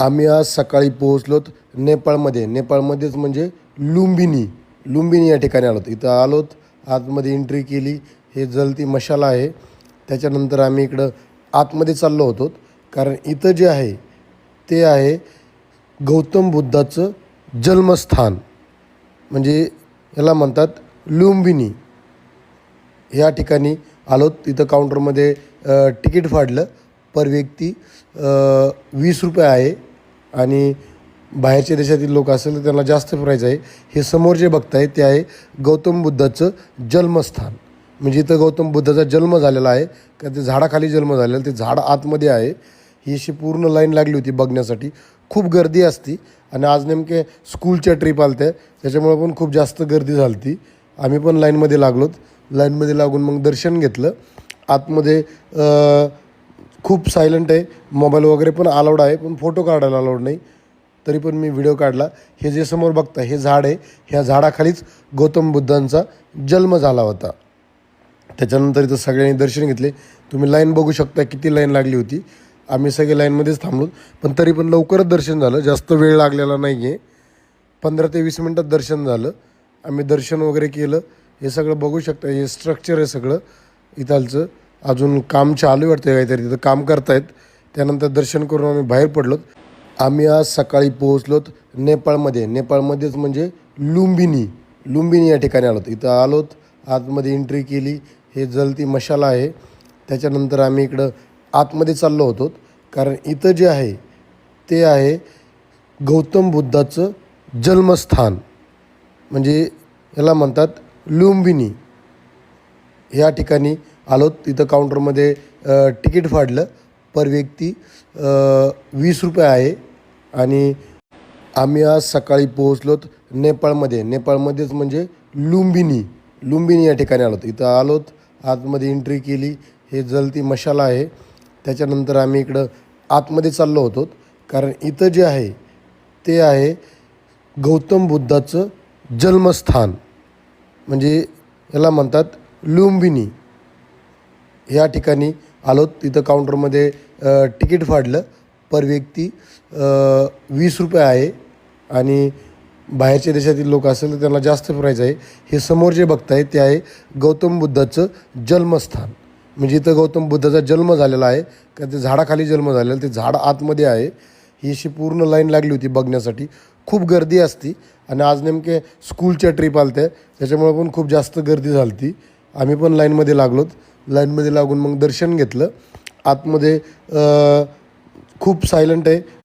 आम्ही आज सकाळी पोहोचलोत नेपाळमध्ये. नेपाळमध्येच म्हणजे लुंबिनी. लुंबिनी या ठिकाणी आलोत इथं आलोत आतमध्ये एंट्री केली. हे जलती मशाला आहे. त्याच्यानंतर आम्ही इकडं आतमध्ये चाललो होतो. कारण इथं जे आहे ते आहे गौतम बुद्धाचं जन्मस्थान. म्हणजे याला म्हणतात लुंबिनी. या ठिकाणी आलोत तिथं काउंटरमध्ये तिकीट फाडलं. पर व्यक्ती वीस रुपये आहे आणि बाहेरच्या देशातील लोक असेल तर त्यांना जास्त प्राईज आहे. हे समोर जे बघताय ते आहे गौतम बुद्धाचं जन्मस्थान. म्हणजे इथं गौतम बुद्धाचा जन्म झालेला आहे. का ते झाडाखाली जन्म झालेला ते झाड आतमध्ये आहे. ही अशी पूर्ण लाईन लागली होती बघण्यासाठी. खूप गर्दी असती आणि आज नेमके स्कूलच्या ट्रिप आलत्या. त्याच्यामुळे पण खूप जास्त गर्दी झाली ती आम्ही पण लाईनमध्ये लागलोत. लाईनमध्ये लागून मग दर्शन घेतलं. आतमध्ये खूप सायलंट आहे. मोबाईल वगैरे पण अलाउड आहे पण फोटो काढायला अलाउड नाही. तरी पण मी व्हिडिओ काढला. हे जे समोर बघता हे झाड आहे. ह्या झाडाखालीच गौतम बुद्धांचा जन्म झाला होता. त्याच्यानंतर इथं सगळ्यांनी दर्शन घेतले. तुम्ही लाईन बघू शकता किती लाईन लागली होती. आम्ही सगळे लाईनमध्येच थांबलो. पण तरी पण लवकरच दर्शन झालं. जास्त वेळ लागलेला नाही आहे पंधरा ते वीस मिनटात दर्शन झालं. आम्ही दर्शन वगैरे केलं. हे सगळं बघू शकता. हे स्ट्रक्चर आहे सगळं. इथालचं. अजून काम चालू वाटतं काहीतरी. तिथं काम करतायत. त्यानंतर दर्शन करून आम्ही बाहेर पडलोत. आम्ही आज सकाळी पोहोचलोत नेपाळमध्ये. नेपाळमध्येच म्हणजे लुंबिनी. लुंबिनी या ठिकाणी आलोत. इथं आलोत. आतमध्ये एंट्री केली. हे जलती मशाला आहे. त्याच्यानंतर आम्ही इकडं आतमध्ये चाललो होतो. कारण इथं जे आहे ते आहे गौतम बुद्धाचं जन्मस्थान. म्हणजे याला म्हणतात लुंबिनी. या ठिकाणी आलो तिथं काउंटरमध्ये तिकीट फाडलं. पर व्यक्ती वीस रुपये आहे. आणि आम्ही आज सकाळी पोहोचलोत नेपाळमध्ये. नेपाळमध्येच म्हणजे लुंबिनी लुंबिनी या ठिकाणी आलोत इथं आलोत आतमध्ये एंट्री केली. हे जलती मशाला आहे. त्याच्यानंतर आम्ही इकडं आतमध्ये चाललो होतो कारण इथं जे आहे ते आहे गौतम बुद्धाचं जन्मस्थान. म्हणजे याला म्हणतात लुंबिनी या ठिकाणी आलो तिथं काउंटरमध्ये तिकीट फाडलं. पर व्यक्ती वीस रुपये आहे. आणि बाहेरच्या देशातील लोक असेल तर त्यांना जास्त प्राईज आहे. हे समोर जे बघताय ते आहे गौतम बुद्धाचं जन्मस्थान. म्हणजे इथं गौतम बुद्धाचा जन्म झालेला आहे. का ते झाडाखाली जन्म झालेला ते झाड आतमध्ये आहे. ही अशी पूर्ण लाईन लागली होती बघण्यासाठी. खूप गर्दी असती. आणि आज नेमके स्कूलच्या ट्रिप आलत्या. त्याच्यामुळे पण खूप जास्त गर्दी झाली ती आम्ही पण लाईनमध्ये लागलोत. लाईनमध्ये लागून मग दर्शन घेतलं. आतमध्ये खूप सायलंट आहे.